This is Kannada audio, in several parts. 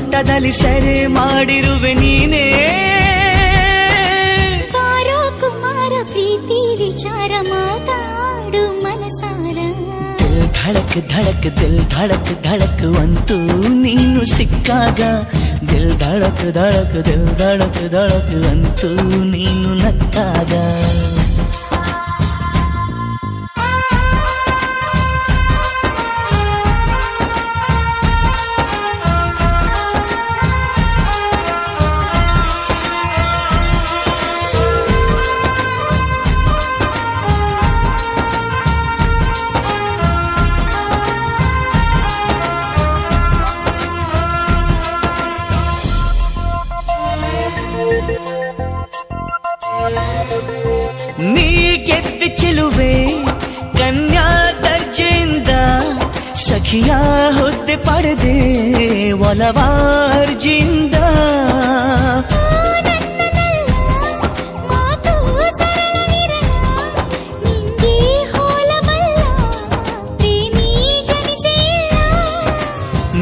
ಕಣ್ಣೋಟದಲ್ಲಿ ಸೆರೆ ಮಾಡಿರುವೆ ನೀನೇ. ಬಾರೋ ಕುಮಾರ ಪ್ರೀತಿ ವಿಚಾರ ಮಾತಾಡು ಮನಸಾರ. ಧಡಕ್ ಧಡಕ್ ದಿಲ್ ಧಡಕ್ ಧಡಕ್ ಅಂತೂ ನೀನು ಸಿಕ್ಕಾಗ. ದಿಲ್ ಧಡಕ್ ಧಡಕ್ ದಿಲ್ ಧಡಕ್ ಧಡಕ್ ಅಂತೂ ನೀನು ನೀ ಗೆದ್ದ ಚೆಲುವೆ ಕನ್ಯಾ ದರ್ಜೆಯಿಂದ ಸಖಿಯ ಹುದ್ದೆ ಪಡೆದೆ ಒಲವಾರ್ಜಿಯಿಂದ.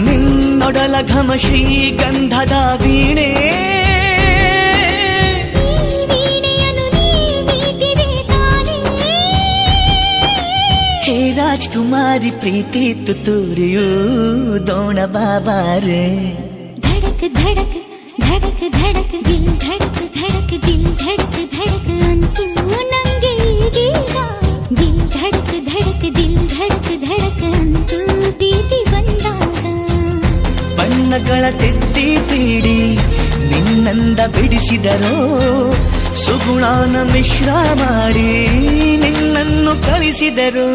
ನಿನ್ನೊಡಲ ಘಮ ಶ್ರೀಗಂಧದ ವೀಣೆ. ರಾಜ್ಕುಮಾರಿ ಪ್ರೀತಿ ತುತ್ತೂರಿಯು ದೋಣ ಬಾಬಾರೆ. ಧಡಕ್ ಧಡಕ್ ಧಡಕ್ ಧಡಕ್ ದಿಲ್ ಧಡಕ್ ಧಡಕ್ ದಿಲ್ ಧಡಕ್ ಧಡಕ್ ಅಂತೂ ನಂಗೆ ದಿಲ್ ಧಡಕ್ ಧಡಕ್ ದಿಲ್ ಧಡಕ್ ಧಡಕ್ ಅಂತೂ ದೀದಿ ಬಂದಾಗ. ಬಣ್ಣಗಳ ತೆತ್ತಿ ತೀಡಿ ನಿನ್ನಂದ ಬಿಡಿಸಿದರೋ ಸುಗುಣಾನ ಮಿಶ್ರ ಮಾಡಿ ನಿನ್ನನ್ನು ಕಳಿಸಿದರು.